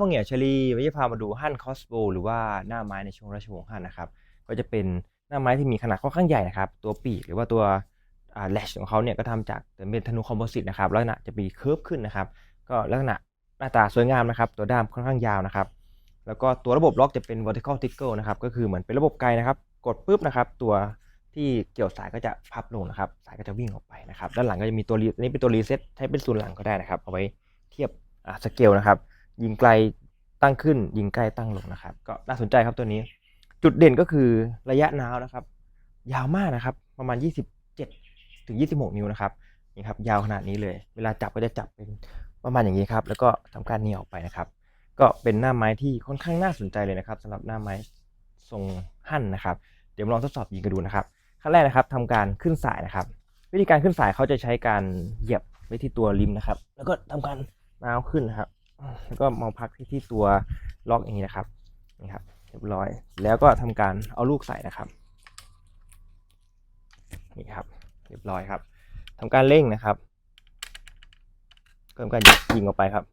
พ่อเหงียวเชอรี่วันนี้จะพามาดูฮั่นคอสโบหรือว่าหน้าไม้ในช่วงราชวงศ์ฮั่นนะครับ ก็จะเป็นหน้าไม้ที่มีขนาดค่อนข้างใหญ่นะครับ ตัวปีกหรือว่าตัวแลชของเขาเนี่ยก็ทำจากเป็นธนูคอมโพสิตนะครับลักษณะจะมีเคิร์ฟขึ้นนะครับ ก็ลักษณะหน้าตาสวยงามนะครับ ตัวด้ามค่อนข้างยาวนะครับ แล้วก็ตัวระบบล็อกจะเป็น vertical trigger นะครับก็คือเหมือนเป็นระบบไกลนะครับ กดปุ๊บนะครับ ตัวที่เกี่ยวสายก็จะพับลงนะครับ สายก็จะวิ่งออกไปนะครับ ด้านหลังก็จะมีตัวนี้เป็นตัวรีเซ็ตใช้เป็นศูนย์หลังก็ได้นะครับ เอาไว้เทียบสเกลนะครับ ยิงไกลตั้งขึ้น ยิงใกล้ตั้งลงนะครับ ก็น่าสนใจครับตัวนี้ จุดเด่นก็คือระยะนาวนะครับ ยาวมากนะครับ ประมาณ 27 ถึง 26 นิ้วนะครับนี่ครับ ยาวขนาดนี้เลย เวลาจับก็จะจับเป็นประมาณอย่างนี้ครับ แล้วก็ทำการเหนี่ยวออกไปนะครับ ก็เป็นหน้าไม้ที่ค่อนข้างน่าสนใจเลยนะครับสำหรับหน้าไม้ทรงหั่นนะครับ เดี๋ยวมาลองทดสอบยิงกันดูนะครับขั้นแรกนะครับทำการขึ้นสายนะครับ วิธีการขึ้นสายเขาจะใช้การเหยียบไว้ที่ตัวริมนะครับ แล้วก็ทำการนาวขึ้นนะครับ แล้วก็มาพักที่ที่ตัวล็อกอย่างนี้นะครับนี่ครับเรียบร้อย แล้วก็ทำการเอาลูกใส่นะครับนี่ครับ เรียบร้อยครับทำการเร่งนะครับก็ทำการยิงออกไปครับ